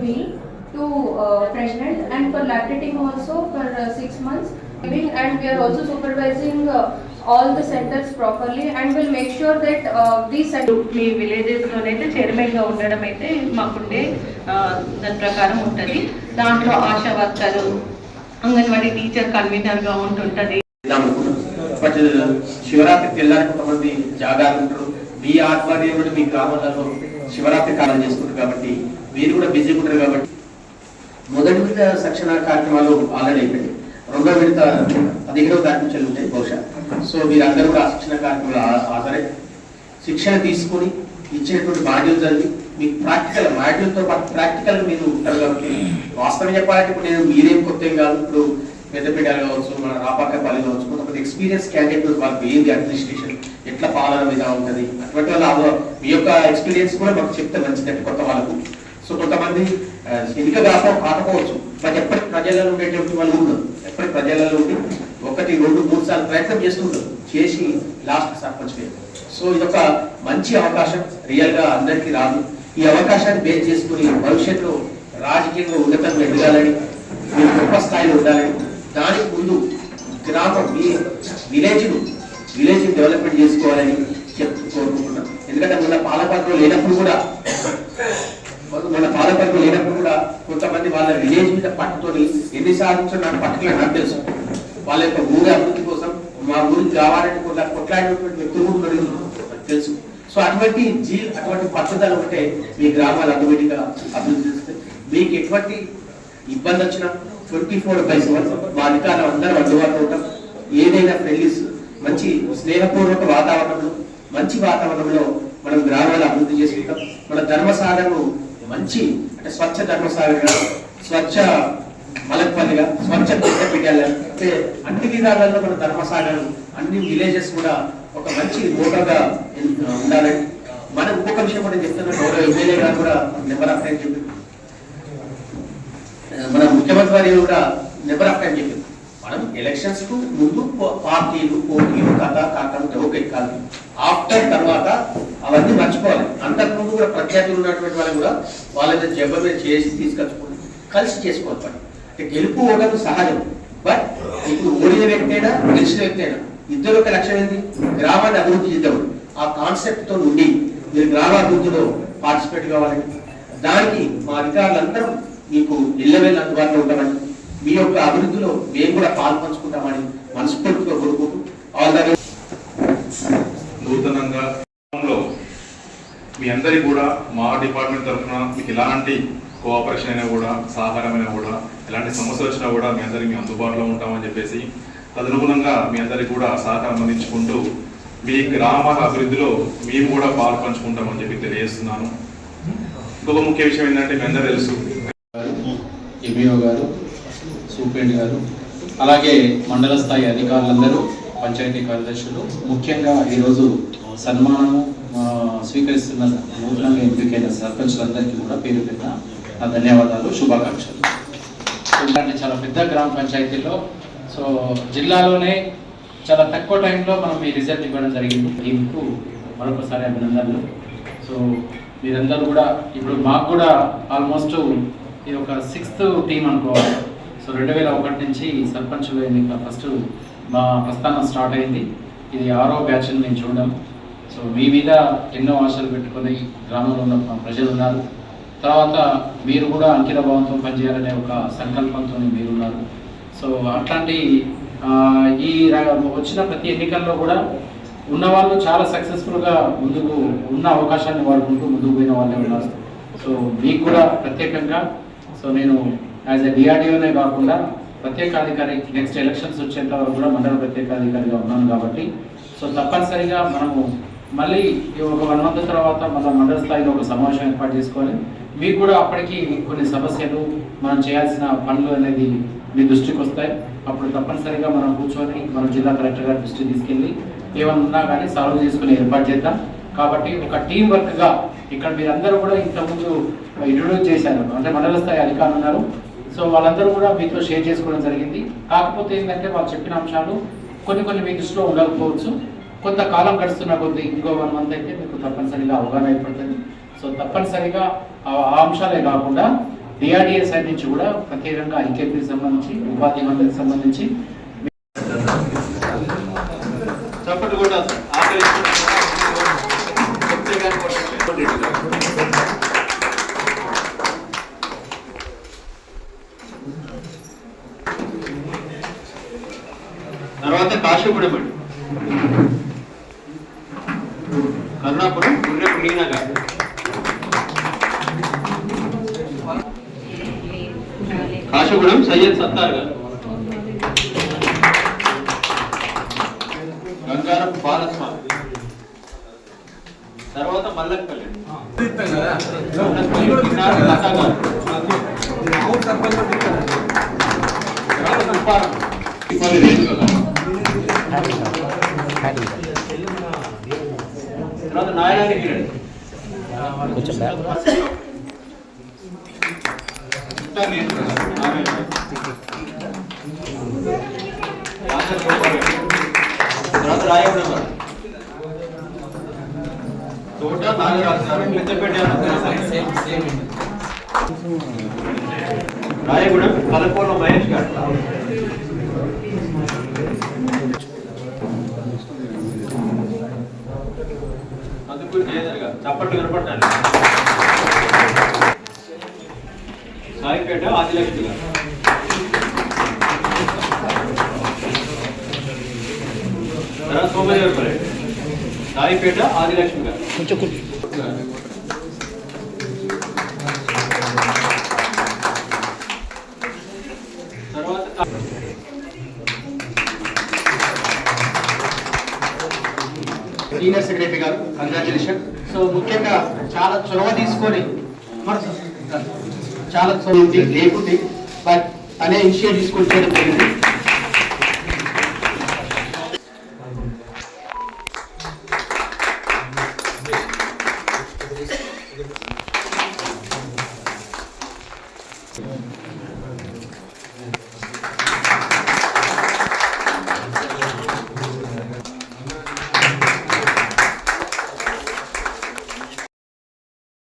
meal to uh, pregnant and for lactating also for uh, six months. And we are also supervising uh, all the centers properly and will make sure that uh, these మీ విలేజెస్లోనైతే చైర్మన్గా ఉండడం అయితే మాకుండే దాని ప్రకారం ఉంటుంది దాంట్లో ASHA worker anganwadi teacher కన్వీనర్గా ఉంటుంటుంది but Shivaratri తెల్లారి కొంతమంది జాగాలు ఉంటారు మీ ఆధ్వర్యంలో మీ గ్రామాలలో శివరాత్రి కాలం చేసుకుంటారు కాబట్టి మీరు కూడా బిజీగా ఉంటారు కాబట్టి. మొదటి విడత శిక్షణ కార్యక్రమాలు ఆల్రెడీ అయిపోయింది రెండో విడత పదిహేడవ తారీఖు ఉంటాయి బహుశా. సో మీరందరూ కూడా ఆ శిక్షణ కార్యక్రమాలు ఆ- హాజరై శిక్షణ తీసుకొని ఇచ్చినటువంటి మాడ్యూల్ చదివి మీకు ప్రాక్టికల్ మాడ్యూల్తో పాటు ప్రాక్టికల్ మీరు ఉంటారు కాబట్టి వాస్తవం చెప్పాలంటే ఇప్పుడు నేను మీరేం కొత్త ఏం కాదు. ఇప్పుడు పెద్దపేట కావచ్చు మన రాపాకపల్లి కావచ్చు కొంతమంది ఎక్స్పీరియన్స్ క్యాండిడేట్ వాళ్ళకి ఏంది అడ్మినిస్ట్రేషన్ ఎట్లా పాలన విధానం ఉంటుంది? అటువంటి వాళ్ళ మీ యొక్క ఎక్స్పీరియన్స్ కూడా మాకు చెప్తే మంచిదంటే కొత్త వాళ్ళకు. సో కొంతమంది ఆ, ఎన్నిక కాకపోవచ్చు బట్ ఎప్పటికి ప్రజలలో ఉండేటువంటి వాళ్ళు ఉండదు ఎప్పటికి ప్రజలలో ఉండి ఒకటి రెండు మూడు సార్లు ప్రయత్నం చేస్తుంటారు. చేసి లాస్ట్ సర్పంచ్ వేయాలి. సో ఇదొక మంచి అవకాశం. రియల్గా అందరికీ రాదు. ఈ అవకాశాన్ని బేస్ చేసుకుని భవిష్యత్తులో రాజకీయంగా ఉన్నతంగా ఎదగాలని మీరు గొప్ప స్థాయిలో ఉండాలని దానికి ముందు గ్రామం మీ విలేజ్ విలేజ్ డెవలప్మెంట్ చేసుకోవాలని చెప్తూ కోరుకుంటున్నాం. ఎందుకంటే మన పాలపాత్రలో లేనప్పుడు కూడా మన పాలపల్లి లేనప్పుడు కూడా కొంతమంది వాళ్ళ విలేజ్ మీద పట్టుకొని ఎన్ని సాధించడం నాకు పట్టుకునే నాకు తెలుసు. వాళ్ళ యొక్క ఊరి అభివృద్ధి కోసం మా ఊరికి కావాలని కొంత కొట్లాడినటువంటి వ్యక్తులు కూడా తెలుసు. సో అటువంటి జీ అటువంటి పట్టుదల ఉంటే మీ గ్రామాలు అటువంటిగా అభివృద్ధి చేస్తే మీకు ఎటువంటి ఇబ్బంది వచ్చినా ట్వంటీ ఫోర్ బై సెవెన్ మా అధికారులు అందరూ అందుబాటులో ఉంటాం ఏదైనా ఫ్రెండ్లీస్ మంచి స్నేహపూర్వక వాతావరణంలో మంచి వాతావరణంలో మనం గ్రామాలు అభివృద్ధి చేసుకుంటాం. మన ధర్మసాగర్ను మంచి అంటే స్వచ్ఛ ధర్మసాగర్గా స్వచ్ఛ మలక్పల్లిగా స్వచ్ఛ పెట్టాలి అంటే అన్ని విధాలలో మన ధర్మసాగర్ అన్ని విలేజెస్ కూడా ఒక మంచి ఓటర్గా ఉండాలని మనం ఇంకొక విషయం కూడా చెప్తున్నా గౌరవ ఎమ్మెల్యే గారు కూడా నెంబర్ ఆఫ్ టైం మన ముఖ్యమంత్రి వారి కూడా నెంబర్ ఆఫ్ టైం చెప్పింది మనం ఎలక్షన్స్కు ముందు పార్టీలు పోటీలు కథ కాకలు ఓకే కాదు ఆఫ్టర్ తర్వాత అవన్నీ మర్చిపోవాలి. అంతకుముందు కూడా ప్రఖ్యాతులు ఉన్నటువంటి వాళ్ళు కూడా వాళ్ళ జబ్బ మీద చేసి తీసుకొచ్చుకోండి కలిసి చేసుకోవాలి పని. అంటే గెలుపు ఓటమి సహజం. బట్ ఇప్పుడు ఓడిన వ్యక్తి అయినా గెలిచిన వ్యక్తి అయినా ఇద్దరు ఒక లక్ష్యం ఏంటి? గ్రామాన్ని అభివృద్ధి చేద్దాం ఆ కాన్సెప్ట్తో ఉండి మీరు గ్రామాభివృద్ధిలో పార్టిసిపేట్ కావాలని దానికి మా అధికారులందరూ మీకు ఇళ్ళవేళ్ళ అందుబాటులో ఉండమని మీ యొక్క అభివృద్ధిలో మేము కూడా పాల్పంచుకుంటామని మనస్ఫూర్తిగా కోరుకుంటూ ఆల్ ద నూతనంగా లో మీ అందరికి కూడా మా డిపార్ట్మెంట్ తరఫున మీకు ఎలాంటి కోఆపరేషన్ అయినా కూడా సహకారమైనా కూడా ఎలాంటి సమస్యలు వచ్చినా కూడా మీ అందరికి అందుబాటులో ఉంటామని చెప్పేసి తదనుగుణంగా మీ అందరికి కూడా సహకారం అందించుకుంటూ మీ గ్రామాల అభివృద్ధిలో మేము కూడా పాలు పంచుకుంటామని చెప్పి తెలియజేస్తున్నాను. ఇంకొక ముఖ్య విషయం ఏంటంటే మీ అందరూ తెలుసు. ఎంఈఓ గారు సూపరింట్ గారు. అలాగే మండల స్థాయి అధికారులందరూ పంచాయతీ కార్యదర్శులు ముఖ్యంగా ఈరోజు సన్మానము స్వీకరిస్తున్న నూతనంగా ఎంపికైన సర్పంచులందరికీ కూడా పేరు పెద్ద నా ధన్యవాదాలు శుభాకాంక్షలు. ఇలాంటి చాలా పెద్ద గ్రామ పంచాయతీలో సో జిల్లాలోనే చాలా తక్కువ టైంలో మనం ఈ రిజల్ట్ ఇవ్వడం జరిగింది. టీంకు మరొకసారి అభినందనలు. సో మీరందరూ కూడా ఇప్పుడు మాకు కూడా ఆల్మోస్ట్ ఇది ఒక సిక్స్త్ టీం అనుకోవాలి. సో రెండు వేల ఒకటి నుంచి సర్పంచులు ఎన్నిక ఫస్ట్ మా ప్రస్థానం స్టార్ట్ అయింది. ఇది ఆరో బ్యాచ్ని నేను చూడడం. సో మీ మీద ఎన్నో ఆశలు పెట్టుకొని గ్రామంలో ఉన్న మా ప్రజలు ఉన్నారు. తర్వాత మీరు కూడా అంకిత భావంతో పనిచేయాలనే ఒక సంకల్పంతో మీరున్నారు సో అట్లాంటి ఈ వచ్చిన ప్రతి ఎన్నికల్లో కూడా ఉన్న వాళ్ళు చాలా సక్సెస్ఫుల్గా ముందుకు ఉన్న అవకాశాన్ని వాడుకుంటూ ముందుకు పోయిన వాళ్ళే ఉన్నారు. సో మీకు కూడా ప్రత్యేకంగా సో నేను యాజ్ ఎ డిఆర్డిఓనే కాకుండా ప్రత్యేకాధికారి నెక్స్ట్ ఎలక్షన్స్ వచ్చేంత వరకు కూడా మండల ప్రత్యేకాధికారిగా ఉన్నాను కాబట్టి సో తప్పనిసరిగా మనము మళ్ళీ ఈ ఒక వన్ మంత్ తర్వాత మళ్ళీ మండల స్థాయిలో ఒక సమావేశం ఏర్పాటు చేసుకోవాలి మీకు కూడా అప్పటికి కొన్ని సమస్యలు మనం చేయాల్సిన పనులు అనేది మీ దృష్టికి వస్తాయి. అప్పుడు తప్పనిసరిగా మనం కూర్చొని మన జిల్లా కలెక్టర్ గారి దృష్టికి తీసుకెళ్ళి ఏమైనా ఉన్నా కానీ సాల్వ్ చేసుకుని ఏర్పాటు చేద్దాం. కాబట్టి ఒక టీం వర్క్గా ఇక్కడ మీరందరూ కూడా ఇంతకుముందు ఇంట్రొడ్యూస్ చేశారు. అంటే మండల స్థాయి అధికారులు ఉన్నారు. సో వాళ్ళందరూ కూడా మీతో షేర్ చేసుకోవడం జరిగింది. కాకపోతే ఏంటంటే వాళ్ళు చెప్పిన అంశాలు కొన్ని కొన్ని మీ దృష్టిలో ఉండకపోవచ్చు. కొంత కాలం గడుస్తున్న కొద్ది ఇంకో వన్ మంత్ అయితే మీకు తప్పనిసరిగా అవగాహన ఏర్పడుతుంది. సో తప్పనిసరిగా ఆ అంశాలే కాకుండా డిఆర్డిఎస్ సైడ్ నుంచి కూడా ప్రత్యేకంగా ఐకేపీకి సంబంధించి ఉపాధి మండలికి సంబంధించి చప్పట్లు కూడా తర్వాత కాశీపురం అండి కరుణాపురం గుర్రెపు మీనా గారు కాశీపురం సయ్యద్ సత్తార్ గారు గంగారం బాలస్వామి తర్వాత మల్లక్కల్లి మల్లక్కల్లి పిన్నారి లతా గారు. తర్వాత కుప్పారం. తిప్పల్లి రేణుక గారు. తర్వాత నాయనారి కిరణ్ పుట్టా రేణుక గారు. నారాయణ గారు. రాజర్ గోపాల్ రెడ్డి. తర్వాత రాయవరం గారు. తోట నాగరాజు గారు పెద్దపేట రాయగూడెం కలపోల మహేష్ గారు చప్పట్లు వినపడాలి సాయిపేట ఆదిలక్ష్మి గారు. తర్వాత సోమదేవరపల్లి సాయిపేట ఆదిలక్ష్మి గారు. కొంచెం senior secretary garu congratulation so ముఖ్యంగా చాలా చొరవ తీసుకొని చాలా చొరవ లేకుంటే బట్ అనే ఇనిషియేట్ తీసుకొని చేయడం జరిగింది.